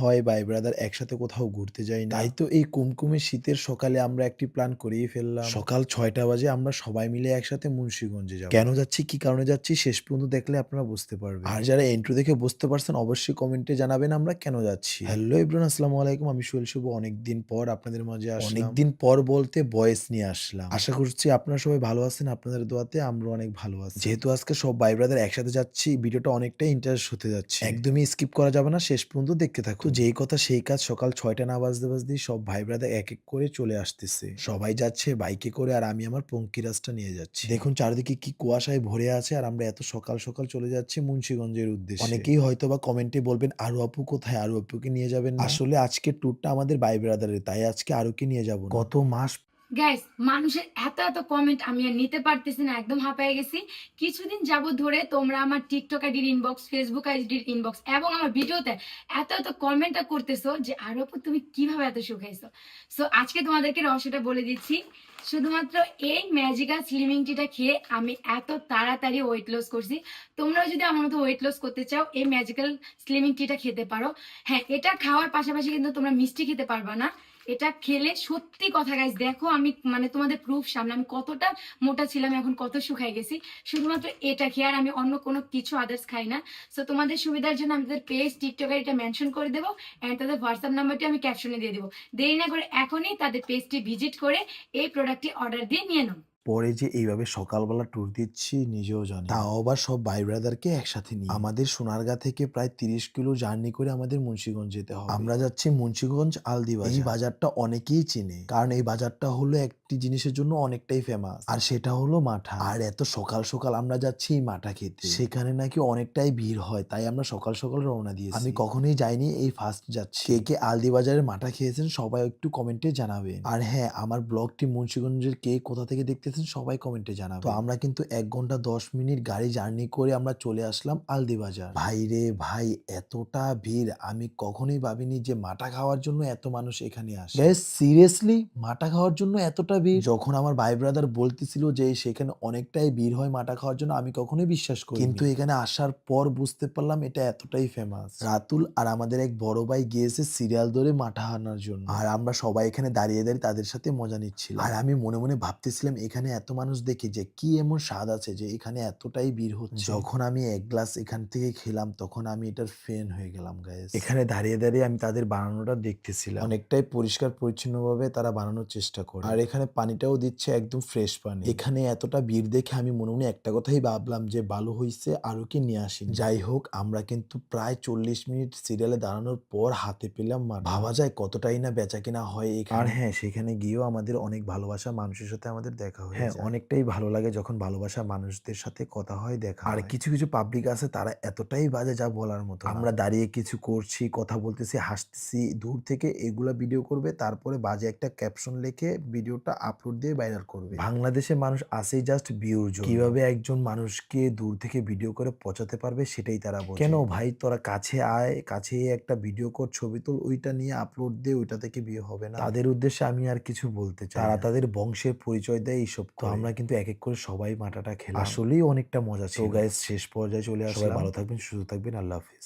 হয় ভাই ব্রাদার একসাথে কোথাও ঘুরতে যাই না। তাই তো এই কুমকুমে শীতের সকালে আমরা একটি প্ল্যান করিয়ে ফেললাম। সকাল ছয়টা বাজে আমরা সবাই মিলে একসাথে মুন্সিগঞ্জে যাব। কেন যাচ্ছি, কি কারণে যাচ্ছি শেষ পর্যন্ত দেখলে আপনারা বুঝতে পারবেন। আর যারা ইন্ট্রো দেখে বুঝতে পারছেন অবশ্যই কমেন্টে জানাবেন আমরা কেন যাচ্ছি। হ্যালো এভরিওয়ান আসসালামু আলাইকুম। আমি সোহেল শুভ। অনেকদিন পর আপনাদের মাঝে আসলাম। অনেকদিন পর বলতে বয়স নিয়ে আসলাম। আশা করছি আপনারা সবাই ভালো আছেন। আপনাদের দোয়াতে আমরা অনেক ভালো আছি। যেহেতু আজকে সব ভাই ব্রাদার একসাথে যাচ্ছি ভিডিওটা অনেকটাই ইন্টারেস্ট হতে যাচ্ছে। একদমই স্কিপ করা যাবে না শেষ পর্যন্ত দেখতে থাকুন। তো যেই কথা সেই কাজ সকাল ছয়টা না বাজতে বাজতেই সব ভাই ব্রাদার এক এক করে চলে আসতেছে। সবাই যাচ্ছে বাইকে করে আর আমি আমার পঙ্কিরাজটা নিয়ে যাচ্ছি। দেখুন চারিদিকে কি কুয়াশায় ভরে আছে আর আমরা এত সকাল সকাল চলে যাচ্ছি মুন্সিগঞ্জের উদ্দেশ্যে। অনেকেই হয়তো বা কমেন্টে বলবেন আরু আপু কোথায় আরু আপুকে নিয়ে যাবেন আসলে আজকে ট্যুরটা আমাদের ভাই ব্রাদারের তাই আজকে আরুকে নিয়ে যাব। গত মাস গাইস মানুষের এত এত কমেন্ট আমি আর নিতে পারতেছি না, একদম হাঁপায় গেছি। কিছুদিন যাবত ধরে তোমরা আমার টিকটক আইডির ইনবক্স ফেসবুক আইডির ইনবক্স এবং আমার ভিডিওতে এত এত কমেন্টটা করতেছো যে, আরও আপু, তুমি কীভাবে এত শুকাইছো? সো আজকে তোমাদেরকে রহস্যটা বলে দিচ্ছি। শুধুমাত্র এই ম্যাজিক্যাল স্লিমিং টিটা খেয়ে আমি এত তাড়াতাড়ি ওয়েট লস করছি। তোমরাও যদি আমার মতো ওয়েট লস করতে চাও, এই ম্যাজিক্যাল স্লিমিং টিটা খেতে পারো। হ্যাঁ এটা খাওয়ার পাশাপাশি কিন্তু তোমরা মিষ্টি খেতে পারবা না। এটা খেলে সত্যি কথা গাইজ দেখো আমি মানে তোমাদের প্রুফ সামনে, আমি কতটা মোটা ছিলাম, এখন কত শুকাই গেছি। শুধুমাত্র এটা খেয়ে, আর আমি অন্য কোনো কিছু আদার্স খাই না। সো তোমাদের সুবিধার জন্য আমাদের পেজ টিকটকে এটা মেনশন করে দেবো অ্যান্ড তাদের হোয়াটসঅ্যাপ নাম্বারটি আমি ক্যাপশনে দিয়ে দেবো। দেরি না করে এখনই তাদের পেজটি ভিজিট করে এই প্রোডাক্টটি অর্ডার দিয়ে নিয়ে নাও। পরে যে এইভাবে সকালবেলা ট্যুর দিচ্ছি নিজেও জানি তাও আবার সব ভাই ব্রাদারকে একসাথে নিয়ে। আমাদের সোনারগাঁ থেকে প্রায় তিরিশ কিলো জার্নি করে আমাদের মুন্সিগঞ্জ যেতে হবে। আমরা যাচ্ছি মুন্সিগঞ্জ আলদি বাজার। এই বাজারটা অনেকেই চিনে। কারণ এই বাজারটা হলো একটি জিনিসের জন্য অনেকটাই ফেমাস আর সেটা হলো মাঠা। আর এত সকাল সকাল আমরা যাচ্ছি এই মাঠা খেতে। সেখানে নাকি অনেকটাই ভিড় হয় তাই আমরা সকাল সকাল রওনা দিয়েছি। আমি কখনোই যাইনি এই ফার্স্ট যাচ্ছি। কে কে আলদি বাজারের মাঠা খেয়েছেন সবাই একটু কমেন্টে জানাবেন। আর হ্যাঁ আমার ব্লগটি মুন্সিগঞ্জের কে কোথা থেকে দেখতেছেন সবাই কমেন্টে জানাবেন তো আমরা কিন্তু এক ঘণ্টা দশ মিনিট গাড়ি জার্নি করে আমরা চলে আসলাম আলদি বাজার ভাই রে ভাই এতটা ভিড়। আমি কখনোই ভাবিনি যে মাটা খাওয়ার জন্য এত মানুষ এখানে আসে। সিরিয়াসলি মাটা খাওয়ার জন্য এতটা ভিড়? যখন আমার ভাই ব্রাদার বলতেছিল যে সেখানে অনেকটাই ভিড় হয় মাটা খাওয়ার জন্য আমি কখনোই বিশ্বাস করি কিন্তু এখানে আসার পর বুঝতে পারলাম এটা এতটাই ফেমাস রাতুল আর আমাদের এক বড় ভাই গিয়েছে সিরিয়াল ধরে মাঠা আনার জন্য। আর আমরা সবাই এখানে দাঁড়িয়ে দাঁড়িয়ে তাদের সাথে মজা নিচ্ছিলাম। আর আমি মনে মনে ভাবতেছিলাম এখানে এত মানুষ দেখে যে কি এমন স্বাদ আছে যে এখানে এতটাই বীর হচ্ছে। যখন আমি এক গ্লাস এখান থেকে খেলাম তখন আমি এটার ফ্যান হয়ে গেলাম গাইস এখানে দাঁড়িয়ে দাঁড়িয়ে আমি তাদের বানানোটা দেখতেছিলাম। অনেকটাই পরিষ্কার পরিচ্ছন্নভাবে তারা বানানোর চেষ্টা করে। আর এখানে পানিটাও দিচ্ছে একদম ফ্রেশ পানি। এখানে এতটা বীর দেখে আমি মনে মনে একটা কথাই ভাবলাম যে ভালো হয়েছে আরও কি নিয়ে আসি যাই হোক আমরা কিন্তু প্রায় চল্লিশ মিনিট সিরিয়ালে দাঁড়ানোর পর হাতে পেলাম। ভাবা যায় কতটাই না বেচা কিনা হয় এখানে। আর হ্যাঁ সেখানে গিয়েও আমাদের অনেক ভালোবাসা মানুষের সাথে আমাদের দেখা হয় হ্যাঁ অনেকটাই ভালো লাগে যখন ভালোবাসা মানুষদের সাথে কথা হয় দেখা আর কিছু কিছু পাবলিক আছে তারা এতটাই বাজে যা বলার মতো আমরা দাঁড়িয়ে কিছু করছি কথা বলতেছি হাসতেছি দূর থেকে এগুলা ভিডিও করবে তারপরে বাজে একটা ক্যাপশন লিখে ভিডিওটা আপলোড দিয়ে ভাইরাল করবে। বাংলাদেশে মানুষ আসেই জাস্ট ভিউর জন্য। কীভাবে একজন মানুষকে দূর থেকে ভিডিও করে পচাতে পারবে সেটাই তারা বলে কেন ভাই তোরা কাছে আয় কাছে একটা ভিডিও কর ছবি তোল ওইটা নিয়ে আপলোড দে ওইটা থেকে বিয়ে হবে না। তাদের উদ্দেশ্যে আমি আর কিছু বলতে চাই তারা তাদের বংশের পরিচয় দেয় এইসব তো আমরা কিন্তু এক এক করে সবাই মাটাটা খেলাম। আসলেই অনেকটা মজা ছিল। গাইস শেষ পর্যায়ে চলে আসলে ভালো থাকবেন সুস্থ থাকবেন আল্লাহ হাফিজ।